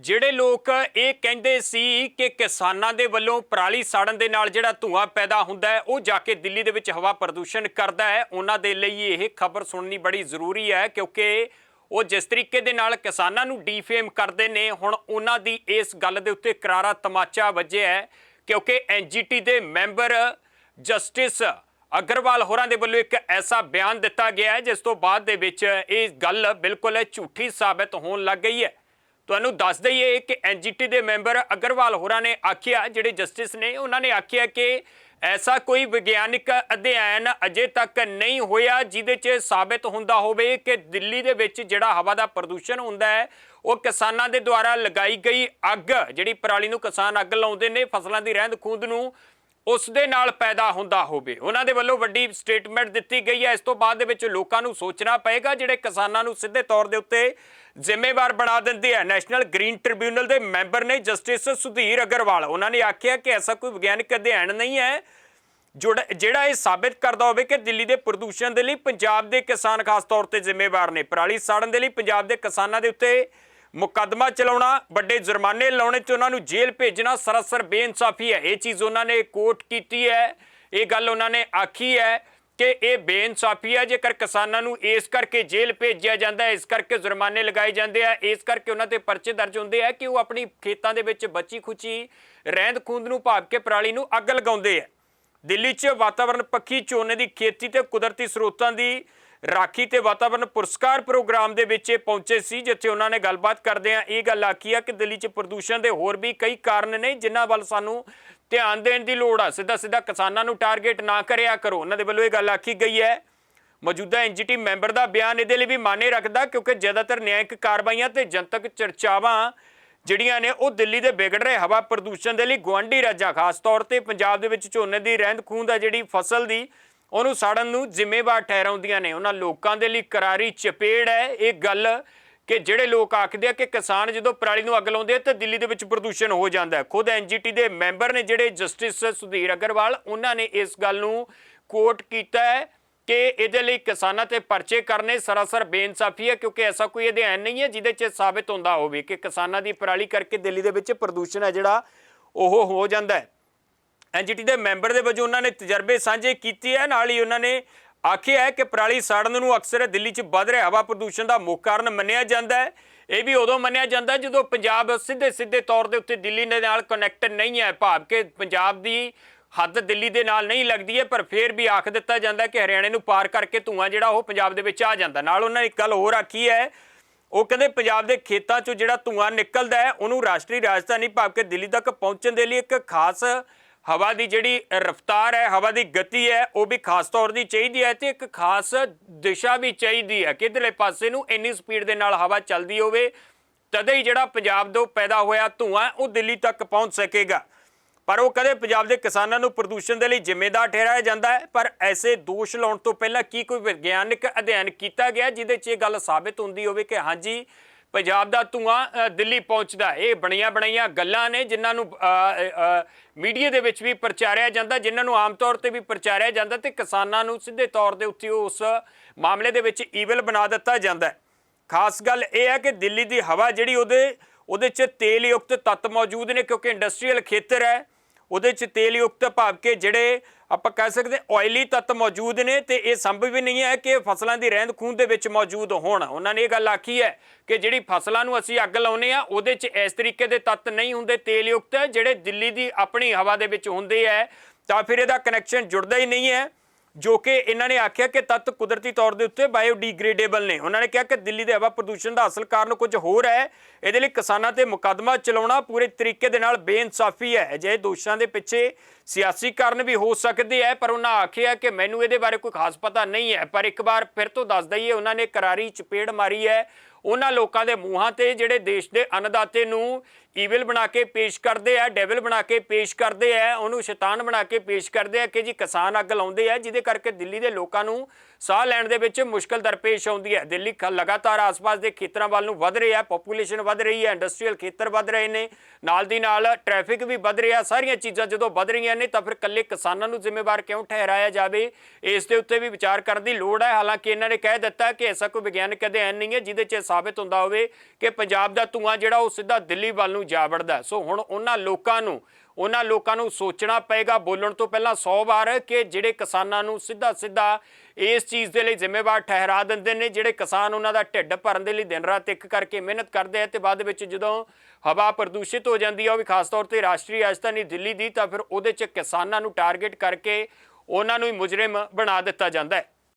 ਜਿਹੜੇ ਲੋਕ ਇਹ ਕਹਿੰਦੇ ਸੀ ਕਿ ਕਿਸਾਨਾਂ ਦੇ ਵੱਲੋਂ ਪਰਾਲੀ ਸਾੜਨ ਦੇ ਨਾਲ ਜਿਹੜਾ ਧੂਆਂ ਪੈਦਾ ਹੁੰਦਾ ਹੈ, ਉਹ ਜਾ ਕੇ ਦਿੱਲੀ ਦੇ ਵਿੱਚ ਹਵਾ ਪ੍ਰਦੂਸ਼ਣ ਕਰਦਾ ਹੈ। ਉਹਨਾਂ ਦੇ ਲਈ ਇਹ ਖਬਰ ਸੁਣਨੀ ਬੜੀ ਜ਼ਰੂਰੀ ਹੈ ਕਿਉਂਕਿ ਉਹ ਜਿਸ ਤਰੀਕੇ ਦੇ ਨਾਲ ਕਿਸਾਨਾਂ ਨੂੰ ਡੀਫੇਮ ਕਰਦੇ ਨੇ, ਹੁਣ ਉਹਨਾਂ ਦੀ ਇਸ ਗੱਲ ਦੇ ਉੱਤੇ ਕਰਾਰਾ ਤਮਾਚਾ ਵੱਜਿਆ ਹੈ ਕਿਉਂਕਿ ਐਨਜੀਟੀ ਦੇ ਮੈਂਬਰ ਜਸਟਿਸ ਅਗਰਵਾਲ ਹੋਰਾਂ ਦੇ ਵੱਲੋਂ ਇੱਕ ਐਸਾ ਬਿਆਨ ਦਿੱਤਾ ਗਿਆ ਹੈ, ਜਿਸ ਤੋਂ ਬਾਅਦ ਦੇ ਵਿੱਚ ਇਹ ਗੱਲ ਬਿਲਕੁਲ ਝੂਠੀ ਸਾਬਤ ਹੋਣ ਲੱਗ ਗਈ ਹੈ। ਤੁਹਾਨੂੰ ਦੱਸ ਦਈਏ ਕਿ ਐਨਜੀਟੀ ਦੇ ਮੈਂਬਰ ਅਗਰਵਾਲ ਹੋਰਾਂ ਨੇ ਆਖਿਆ, ਜਿਹੜੇ ਜਸਟਿਸ ਨੇ, ਉਹਨਾਂ ਨੇ ਆਖਿਆ ਕਿ ਐਸਾ ਕੋਈ ਵਿਗਿਆਨਿਕ ਅਧਿਐਨ ਅਜੇ ਤੱਕ ਨਹੀਂ ਹੋਇਆ ਜਿਹਦੇ 'ਚ ਸਾਬਤ ਹੁੰਦਾ ਹੋਵੇ ਕਿ ਦਿੱਲੀ ਦੇ ਵਿੱਚ ਜਿਹੜਾ ਹਵਾ ਦਾ ਪ੍ਰਦੂਸ਼ਣ ਹੁੰਦਾ ਹੈ, ਉਹ ਕਿਸਾਨਾਂ ਦੇ ਦੁਆਰਾ ਲਗਾਈ ਗਈ ਅੱਗ, ਜਿਹੜੀ ਪਰਾਲੀ ਨੂੰ ਕਿਸਾਨ ਅੱਗ ਲਾਉਂਦੇ ਨੇ, ਫਸਲਾਂ ਦੀ ਰਹਿੰਦ ਖੂੰਦ ਨੂੰ ਉਸ ਦੇ ਨਾਲ ਪੈਦਾ ਹੁੰਦਾ ਹੋਵੇ। ਉਹਨਾਂ ਦੇ ਵੱਲੋਂ ਵੱਡੀ ਸਟੇਟਮੈਂਟ ਦਿੱਤੀ ਗਈ ਹੈ। ਇਸ ਤੋਂ ਬਾਅਦ ਦੇ ਵਿੱਚ ਲੋਕਾਂ ਨੂੰ ਸੋਚਣਾ ਪਏਗਾ, ਜਿਹੜੇ ਕਿਸਾਨਾਂ ਨੂੰ ਸਿੱਧੇ ਤੌਰ ਦੇ ਉੱਤੇ ਜ਼ਿੰਮੇਵਾਰ ਬਣਾ ਦਿੰਦੇ ਆ। ਨੈਸ਼ਨਲ ਗ੍ਰੀਨ ਟ੍ਰਿਬਿਊਨਲ ਦੇ ਮੈਂਬਰ ਨੇ ਜਸਟਿਸ ਸੁਧੀਰ ਅਗਰਵਾਲ, ਉਹਨਾਂ ਨੇ ਆਖਿਆ ਕਿ ਐਸਾ ਕੋਈ ਵਿਗਿਆਨਕ ਅਧਿਐਨ ਨਹੀਂ ਹੈ ਜੁੜ- ਜਿਹੜਾ ਇਹ ਸਾਬਿਤ ਕਰਦਾ ਹੋਵੇ ਕਿ ਦਿੱਲੀ ਦੇ ਪ੍ਰਦੂਸ਼ਣ ਦੇ ਲਈ ਪੰਜਾਬ ਦੇ ਕਿਸਾਨ ਖਾਸ ਤੌਰ ਤੇ ਜ਼ਿੰਮੇਵਾਰ ਨੇ। ਪਰਾਲੀ ਸਾੜਨ ਦੇ ਲਈ ਪੰਜਾਬ ਦੇ ਕਿਸਾਨਾਂ ਦੇ ਉੱਤੇ ਮੁਕੱਦਮਾ ਚਲਾਉਣਾ, ਵੱਡੇ ਜੁਰਮਾਨੇ ਲਾਉਣੇ ਤੇ ਉਹਨਾਂ ਨੂੰ ਜੇਲ੍ਹ ਭੇਜਣਾ ਸਰਾਸਰ ਬੇਇਨਸਾਫੀ ਹੈ। ਇਹ ਚੀਜ਼ ਉਹਨਾਂ ਨੇ ਕੋਟ ਕੀਤੀ ਹੈ। ਇਹ ਗੱਲ ਉਹਨਾਂ ਨੇ ਆਖੀ ਹੈ ਕਿ ਇਹ ਬੇਇਨਸਾਫੀ ਹੈ। ਜੇਕਰ ਕਿਸਾਨਾਂ ਨੂੰ ਇਸ ਕਰਕੇ ਜੇਲ੍ਹ ਭੇਜਿਆ ਜਾਂਦਾ ਹੈ, ਇਸ ਕਰਕੇ ਜੁਰਮਾਨੇ ਲਗਾਏ ਜਾਂਦੇ ਆ, ਇਸ ਕਰਕੇ ਉਹਨਾਂ ਤੇ ਪਰਚੇ ਦਰਜ ਹੁੰਦੇ ਆ ਕਿ ਉਹ ਆਪਣੀ ਖੇਤਾਂ ਦੇ ਵਿੱਚ ਬੱਚੀ ਖੁਚੀ ਰਹਿੰਦ ਖੂੰਦ ਨੂੰ ਭਾਵ ਕੇ ਪਰਾਲੀ ਨੂੰ ਅੱਗ ਲਗਾਉਂਦੇ ਆ। ਦਿੱਲੀ 'ਚ ਵਾਤਾਵਰਣ ਪੱਖੀ ਝੋਨੇ ਦੀ ਖੇਤੀ ਤੇ ਕੁਦਰਤੀ ਸਰੋਤਾਂ ਦੀ ਰਾਖੀ ਤੇ ਵਾਤਾਵਰਣ ਪੁਰਸਕਾਰ ਪ੍ਰੋਗਰਾਮ ਦੇ ਵਿੱਚ ਇਹ ਪਹੁੰਚੇ ਸੀ, ਜਿੱਥੇ ਉਹਨਾਂ ਨੇ ਗੱਲਬਾਤ ਕਰਦਿਆਂ ਇਹ ਗੱਲ ਆਖੀ ਆ ਕਿ ਦਿੱਲੀ 'ਚ ਪ੍ਰਦੂਸ਼ਣ ਦੇ ਹੋਰ ਵੀ ਕਈ ਕਾਰਨ ਨੇ, ਜਿਨ੍ਹਾਂ ਵੱਲ ਸਾਨੂੰ ਧਿਆਨ ਦੇਣ ਦੀ ਲੋੜ ਆ। ਸਿੱਧਾ ਸਿੱਧਾ ਕਿਸਾਨਾਂ ਨੂੰ ਟਾਰਗੇਟ ਨਾ ਕਰਿਆ ਕਰੋ। ਉਹਨਾਂ ਦੇ ਵੱਲੋਂ ਇਹ ਗੱਲ ਆਖੀ ਗਈ ਹੈ। ਮੌਜੂਦਾ ਐਨਜੀਟੀ ਮੈਂਬਰ ਦਾ ਬਿਆਨ ਇਹਦੇ ਲਈ ਵੀ ਮਾਨੇ ਰੱਖਦਾ, ਕਿਉਂਕਿ ਜ਼ਿਆਦਾਤਰ ਨਿਆਂਇਕ ਕਾਰਵਾਈਆਂ ਤੇ ਜਨਤਕ ਚਰਚਾਵਾਂ ਜਿਹੜੀਆਂ ਨੇ, ਉਹ ਦਿੱਲੀ ਦੇ ਵਿਗੜ ਰਹੇ ਹਵਾ ਪ੍ਰਦੂਸ਼ਣ ਦੇ ਲਈ ਗੁਆਂਢੀ ਰਾਜਾਂ, ਖਾਸ ਤੌਰ ਤੇ ਪੰਜਾਬ ਦੇ ਵਿੱਚ ਝੋਨੇ ਦੀ ਰਹਿੰਦ ਖੂੰਦ ਆ ਜਿਹੜੀ ਫਸਲ ਦੀ ਉਹਨੂੰ ਸਾੜਨ ਨੂੰ ਜ਼ਿੰਮੇਵਾਰ ਠਹਿਰਾਉਂਦੀਆਂ ਨੇ। ਉਹਨਾਂ ਲੋਕਾਂ ਦੇ ਲਈ ਕਰਾਰੀ ਚਪੇੜ ਹੈ। ਇਹ ਗੱਲ ਕਿ ਜਿਹੜੇ ਲੋਕ ਆਖਦੇ ਆ ਕਿ ਕਿਸਾਨ ਜਦੋਂ ਪਰਾਲੀ ਨੂੰ ਅੱਗ ਲਾਉਂਦੇ ਆ ਤਾਂ ਦਿੱਲੀ ਦੇ ਵਿੱਚ ਪ੍ਰਦੂਸ਼ਣ ਹੋ ਜਾਂਦਾ ਹੈ। ਖੁਦ ਐਨਜੀਟੀ ਦੇ ਮੈਂਬਰ ਨੇ ਜਿਹੜੇ ਜਸਟਿਸ ਸੁਧੀਰ ਅਗਰਵਾਲ, ਉਹਨਾਂ ਨੇ ਇਸ ਗੱਲ ਨੂੰ ਕੋਟ ਕੀਤਾ ਹੈ ਕਿ ਇਹਦੇ ਲਈ ਕਿਸਾਨਾਂ ਤੇ ਪਰਚੇ ਕਰਨੇ ਸਰਾਸਰ ਬੇਇਨਸਾਫੀ ਹੈ, ਕਿਉਂਕਿ ਐਸਾ ਕੋਈ ਅਧਿਐਨ ਨਹੀਂ ਹੈ ਜਿਹਦੇ 'ਚ ਸਾਬਤ ਹੁੰਦਾ ਹੋਵੇ ਕਿ ਕਿਸਾਨਾਂ ਦੀ ਪਰਾਲੀ ਕਰਕੇ ਦਿੱਲੀ ਦੇ ਵਿੱਚ ਪ੍ਰਦੂਸ਼ਣ ਹੈ ਜਿਹੜਾ ਉਹ ਹੋ ਜਾਂਦਾ ਹੈ। ਐਨਜੀਟੀ ਦੇ ਮੈਂਬਰ ਦੇ ਵਜੋਂ ਉਹਨਾਂ ਨੇ ਤਜਰਬੇ ਸਾਂਝੇ ਕੀਤੇ ਹੈ ਨਾਲ ਹੀ ਉਹਨਾਂ ਨੇ ਆਖਿਆ ਹੈ ਕਿ ਪਰਾਲੀ ਸਾੜਨ ਨੂੰ ਅਕਸਰ ਦਿੱਲੀ 'ਚ ਵੱਧ ਰਿਹਾ, ਹਵਾ ਪ੍ਰਦੂਸ਼ਣ ਦਾ ਮੁੱਖ ਕਾਰਨ ਮੰਨਿਆ ਜਾਂਦਾ ਹੈ। ਇਹ ਵੀ ਉਦੋਂ ਮੰਨਿਆ ਜਾਂਦਾ ਜਦੋਂ ਪੰਜਾਬ ਸਿੱਧੇ ਸਿੱਧੇ ਤੌਰ ਦੇ ਉੱਤੇ ਦਿੱਲੀ ਦੇ ਨਾਲ ਕਨੈਕਟ ਨਹੀਂ ਹੈ। ਭਾਵ ਕਿ ਪੰਜਾਬ ਦੀ ਹੱਦ ਦਿੱਲੀ ਦੇ ਨਾਲ ਨਹੀਂ ਲੱਗਦੀ ਹੈ, ਪਰ ਫਿਰ ਵੀ ਆਖ ਦਿੱਤਾ ਜਾਂਦਾ ਕਿ ਹਰਿਆਣੇ ਨੂੰ ਪਾਰ ਕਰਕੇ ਧੂਆਂ ਜਿਹੜਾ ਉਹ ਪੰਜਾਬ ਦੇ ਵਿੱਚ ਆ ਜਾਂਦਾ। ਨਾਲ ਉਹਨਾਂ ਨੇ ਇੱਕ ਗੱਲ ਹੋਰ ਆਖੀ ਹੈ, ਉਹ ਕਹਿੰਦੇ ਪੰਜਾਬ ਦੇ ਖੇਤਾਂ 'ਚੋਂ ਜਿਹੜਾ ਧੂਆਂ ਨਿਕਲਦਾ ਹੈ, ਉਹਨੂੰ ਰਾਸ਼ਟਰੀ ਰਾਜਧਾਨੀ ਭਾਵ ਕਿ ਦਿੱਲੀ ਤੱਕ ਪਹੁੰਚਣ ਦੇ ਲਈ ਇੱਕ ਖਾਸ ਹਵਾ ਦੀ ਜਿਹੜੀ ਰਫ਼ਤਾਰ ਹੈ, ਹਵਾ ਦੀ ਗਤੀ ਹੈ, ਉਹ ਵੀ ਖਾਸ ਤੌਰ ਦੀ ਚਾਹੀਦੀ ਹੈ ਤੇ ਇੱਕ ਖਾਸ ਦਿਸ਼ਾ ਵੀ ਚਾਹੀਦੀ ਹੈ ਕਿਧਰਲੇ ਪਾਸੇ ਨੂੰ ਇੰਨੀ ਸਪੀਡ ਦੇ ਨਾਲ ਹਵਾ ਚੱਲਦੀ ਹੋਵੇ, ਤਦੇ ਹੀ ਜਿਹੜਾ ਪੰਜਾਬ ਤੋਂ ਪੈਦਾ ਹੋਇਆ ਧੂਆਂ, ਉਹ ਦਿੱਲੀ ਤੱਕ ਪਹੁੰਚ ਸਕੇਗਾ। ਪਰ ਉਹ ਕਦੇ ਪੰਜਾਬ ਦੇ ਕਿਸਾਨਾਂ ਨੂੰ ਪ੍ਰਦੂਸ਼ਣ ਦੇ ਲਈ ਜ਼ਿੰਮੇਦਾਰ ਠਹਿਰਾਇਆ ਜਾਂਦਾ ਹੈ, ਪਰ ਐਸੇ ਦੋਸ਼ ਲਾਉਣ ਤੋਂ ਪਹਿਲਾਂ ਕੀ ਕੋਈ ਵਿਗਿਆਨਕ ਅਧਿਐਨ ਕੀਤਾ ਗਿਆ, ਜਿਹਦੇ 'ਚ ਇਹ ਗੱਲ ਸਾਬਤ ਹੁੰਦੀ ਹੋਵੇ ਕਿ ਹਾਂਜੀ ਪੰਜਾਬ ਦਾ ਧੂਆਂ ਦਿੱਲੀ ਪਹੁੰਚਦਾ ਇਹ ਬਣੀਆਂ ਬਣਾਈਆਂ ਗੱਲਾਂ ਨੇ ਜਿਨ੍ਹਾਂ ਨੂੰ ਮੀਡੀਆ ਦੇ ਵਿੱਚ ਵੀ ਪ੍ਰਚਾਰਿਆ ਜਾਂਦਾ, ਜਿਨ੍ਹਾਂ ਨੂੰ ਆਮ ਤੌਰ ਤੇ ਵੀ ਪ੍ਰਚਾਰਿਆ ਜਾਂਦਾ ਤੇ ਕਿਸਾਨਾਂ ਨੂੰ ਸਿੱਧੇ ਤੌਰ ਦੇ ਉੱਤੇ ਉਸ ਮਾਮਲੇ ਦੇ ਵਿੱਚ ਈਵਲ ਬਣਾ ਦਿੱਤਾ ਜਾਂਦਾ ਖਾਸ ਗੱਲ ਇਹ ਹੈ ਕਿ ਦਿੱਲੀ ਦੀ ਹਵਾ ਜਿਹੜੀ ਉਹਦੇ ਉਹਦੇ 'ਚ ਤੇਲ ਯੁਕਤ ਤੱਤ ਮੌਜੂਦ ਨੇ ਕਿਉਂਕਿ ਇੰਡਸਟਰੀਅਲ ਖੇਤਰ ਹੈ। ਉਹਦੇ 'ਚ ਤੇਲ ਯੁਕਤ ਭਾਵ ਕਿ ਜਿਹੜੇ ਆਪਾਂ ਕਹਿ ਸਕਦੇ ਆਇਲੀ ਤੱਤ ਮੌਜੂਦ ਨੇ ਤੇ ਇਹ ਸੰਭਵ ਵੀ ਨਹੀਂ ਹੈ ਕਿ ਫਸਲਾਂ ਦੀ ਰਹਿੰਦ ਖੂੰਦ ਦੇ ਵਿੱਚ ਮੌਜੂਦ ਹੋਣ। ਉਹਨਾਂ ਨੇ ਇਹ ਗੱਲ ਆਖੀ ਹੈ ਕਿ ਜਿਹੜੀ ਫਸਲਾਂ ਨੂੰ ਅਸੀਂ ਅੱਗ ਲਾਉਨੇ ਆ ਉਹਦੇ 'ਚ ਇਸ ਤਰੀਕੇ ਦੇ ਤੱਤ ਨਹੀਂ ਹੁੰਦੇ, ਤੇਲ ਯੁਕਤ ਜਿਹੜੇ ਦਿੱਲੀ ਦੀ ਆਪਣੀ ਹਵਾ ਦੇ ਵਿੱਚ ਹੁੰਦੇ ਹੈ, ਤਾਂ ਫਿਰ ਇਹਦਾ ਕਨੈਕਸ਼ਨ ਜੁੜਦਾ ਹੀ ਨਹੀਂ ਹੈ। ਜੋ ਕਿ ਇਹਨਾਂ ਨੇ ਆਖਿਆ ਕਿ ਤੱਤ ਕੁਦਰਤੀ ਤੌਰ ਦੇ ਉੱਤੇ ਬਾਇਓਡੀਗ੍ਰੇਡੇਬਲ ਨੇ। ਉਹਨਾਂ ਨੇ ਕਿਹਾ ਕਿ ਦਿੱਲੀ ਦੇ ਹਵਾ ਪ੍ਰਦੂਸ਼ਣ ਦਾ ਅਸਲ ਕਾਰਨ ਕੁਝ ਹੋਰ ਹੈ। ਇਹਦੇ ਲਈ ਕਿਸਾਨਾਂ ਤੇ ਮੁਕੱਦਮਾ ਚਲਾਉਣਾ ਪੂਰੇ ਤਰੀਕੇ ਦੇ ਨਾਲ ਬੇਇਨਸਾਫੀ ਹੈ। ਅਜਿਹੇ ਦੋਸ਼ਾਂ ਦੇ ਪਿੱਛੇ ਸਿਆਸੀ ਕਾਰਨ ਵੀ ਹੋ ਸਕਦੇ ਹੈ, ਪਰ ਉਹਨਾਂ ਆਖਿਆ ਕਿ ਮੈਨੂੰ ਇਹਦੇ ਬਾਰੇ ਕੋਈ ਖਾਸ ਪਤਾ ਨਹੀਂ ਹੈ। ਪਰ ਇੱਕ ਵਾਰ ਫਿਰ ਤੋਂ ਦੱਸ ਦਈਏ, ਉਹਨਾਂ ਨੇ ਕਰਾਰੀ ਚਪੇੜ ਮਾਰੀ ਹੈ। ਉਹਨਾਂ ਲੋਕਾਂ ਦੇ ਮੂੰਹਾਂ ਤੇ ਜਿਹੜੇ ਦੇਸ਼ ਦੇ ਅੰਨਦਾਤੇ ਨੂੰ ਈਵਲ ਬਣਾ ਕੇ ਪੇਸ਼ ਕਰਦੇ ਆ ਡੈਵਲ ਬਣਾ ਕੇ ਪੇਸ਼ ਕਰਦੇ ਆ, ਉਹਨੂੰ ਸ਼ੈਤਾਨ ਬਣਾ ਕੇ ਪੇਸ਼ ਕਰਦੇ ਆ ਕਿ ਜੀ ਕਿਸਾਨ ਅੱਗ ਲਾਉਂਦੇ ਆ, ਜਿਹਦੇ ਕਰਕੇ ਦਿੱਲੀ ਦੇ ਲੋਕਾਂ ਨੂੰ ਸਾਹ ਲੈਣ ਦੇ ਵਿੱਚ ਮੁਸ਼ਕਲ ਦਰਪੇਸ਼ ਆਉਂਦੀ ਹੈ। ਦਿੱਲੀ ਖ- ਲਗਾਤਾਰ ਆਸ-ਪਾਸ ਦੇ ਖੇਤਰਾਂ ਵੱਲ ਨੂੰ ਵਧ ਰਿਹਾ ਹੈ। ਪੋਪੂਲੇਸ਼ਨ ਵਧ ਰਹੀ ਹੈ। ਇੰਡਸਟਰੀਅਲ ਖੇਤਰ ਵਧ ਰਹੇ ਨੇ। ਨਾਲ ਦੀ ਨਾਲ ਟ੍ਰੈਫਿਕ ਵੀ ਵਧ ਰਿਹਾ। ਸਾਰੀਆਂ ਚੀਜ਼ਾਂ ਜਦੋਂ ਵਧ ਰਹੀਆਂ ਨੇ ਤਾਂ ਫਿਰ ਇਕੱਲੇ ਕਿਸਾਨਾਂ ਨੂੰ ਜ਼ਿੰਮੇਵਾਰ ਕਿਉਂ ਠਹਿਰਾਇਆ ਜਾਵੇ? ਇਸ ਦੇ ਉੱਤੇ ਵੀ ਵਿਚਾਰ ਕਰਨ ਦੀ ਲੋੜ ਹੈ। ਹਾਲਾਂਕਿ ਇਹਨਾਂ ਨੇ ਕਹਿ ਦਿੱਤਾ ਕਿ ਐਸਾ ਕੋਈ ਵਿਗਿਆਨਕ ਅਧਿਐਨ ਨਹੀਂ ਹੈ, ਜਿਹਦੇ 'ਚ ਇਹ ਸਾਬਿਤ ਹੁੰਦਾ ਹੋਵੇ ਕਿ ਪੰਜਾਬ ਦਾ ਧੂਆਂ ਜਿਹੜਾ ਉਹ ਸਿੱਧਾ ਦਿੱਲੀ ਵੱਲ ਨੂੰ ਜਾ ਵੜਦਾ ਸੋ ਹੁਣ ਉਹਨਾਂ ਲੋਕਾਂ ਨੂੰ ਉਹਨਾਂ ਲੋਕਾਂ ਨੂੰ ਸੋਚਣਾ ਪਏਗਾ ਬੋਲਣ ਤੋਂ ਪਹਿਲਾਂ 100 ਵਾਰ ਕਿ ਜਿਹੜੇ ਕਿਸਾਨਾਂ ਨੂੰ ਸਿੱਧਾ ਸਿੱਧਾ ਇਸ ਚੀਜ਼ ਦੇ ਲਈ ਜ਼ਿੰਮੇਵਾਰ ਠਹਿਰਾ ਦਿੰਦੇ ਨੇ, ਜਿਹੜੇ ਕਿਸਾਨ ਉਹਨਾਂ ਦਾ ਢਿੱਡ ਭਰਨ ਦੇ ਲਈ ਦਿਨ ਰਾਤ ਇੱਕ ਕਰਕੇ ਮਿਹਨਤ ਕਰਦੇ ਆ ਤੇ ਬਾਅਦ ਵਿੱਚ ਜਦੋਂ ਹਵਾ ਪ੍ਰਦੂਸ਼ਿਤ ਹੋ ਜਾਂਦੀ ਹੈ ਉਹ ਵੀ ਖਾਸ ਤੌਰ ਤੇ ਰਾਸ਼ਟਰੀ ਰਾਜਧਾਨੀ ਦਿੱਲੀ ਦੀ, ਤਾਂ ਫਿਰ ਉਹਦੇ 'ਚ ਕਿਸਾਨਾਂ ਨੂੰ ਟਾਰਗੇਟ ਕਰਕੇ ਉਹਨਾਂ ਨੂੰ ਹੀ ਮੁਜਰਮ ਬਣਾ ਦਿੱਤਾ ਜਾਂਦਾ ਹੈ।